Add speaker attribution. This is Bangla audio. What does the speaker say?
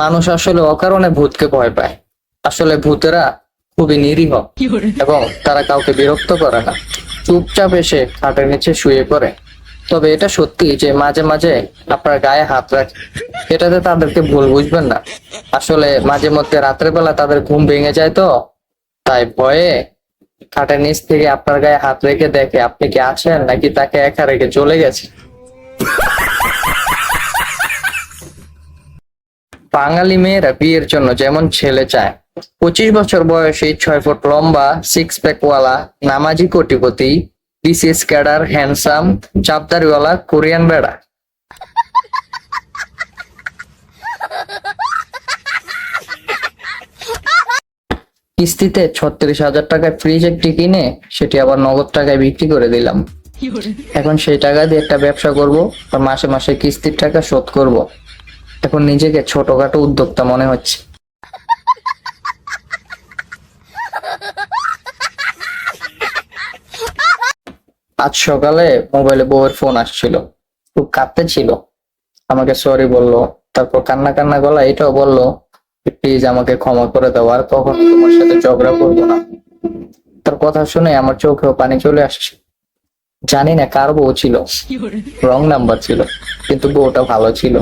Speaker 1: মানুষ আসলে অকারণে ভূতকে ভয় পায়। আসলে ভূতেরা খুবই নিরীহ এবং তারা কাউকে বিরক্ত করে না। চুপচাপ এসে খাটের নিচে শুয়ে পড়ে। তবে এটা সত্যি যে মাঝে মাঝে আপনার গায়ে হাত রাখে। এটাতে তাদেরকে ভুল বুঝবেন না। আসলে মাঝে মধ্যে রাত্রের বেলা তাদের ঘুম ভেঙে যায় তো। তাই ভয়ে খাটের নিচ থেকে আপনার গায়ে হাত রেখে দেখে আপনি কি আছেন নাকি তাকে একা রেখে চলে গেছে বাঙালি মেয়েরা বিয়ের জন্য যেমন ছেলে চায়। পঁচিশ বছর বয়সে ছয় ফুট লম্বা সিক্স প্যাকওয়ালা নামাজি কোটিপতি বিসিএস ক্যাডার হ্যান্ডসাম চাপদারিওয়ালা কোরিয়ান বেড়া। কিস্তিতে ছত্রিশ হাজার টাকায় ফ্রিজ একটি কিনে সেটি আবার নগদ টাকায় বিক্রি করে দিলাম। এখন সেই টাকা দিয়ে একটা ব্যবসা করব আর মাসে মাসে কিস্তির টাকা শোধ করব। এখন নিজেকে ছোটখাটো উদ্যোক্তা মনে হচ্ছে। আজ সকালে মোবাইলে বউয়ের ফোন আসছিল। খুব কাঁদতে ছিল। আমাকে সরি বলল। তারপর কান্না কান্না গলা এটাও বলল প্লিজ আমাকে ক্ষমা করে দাও আর কখনো তোমার সাথে ঝগড়া করব না। তার কথা শুনে আমার চোখেও পানি চলে আসছে। জানি না কার বউ ছিল। রং নাম্বার ছিল। কিন্তু বউটা ভালো ছিল।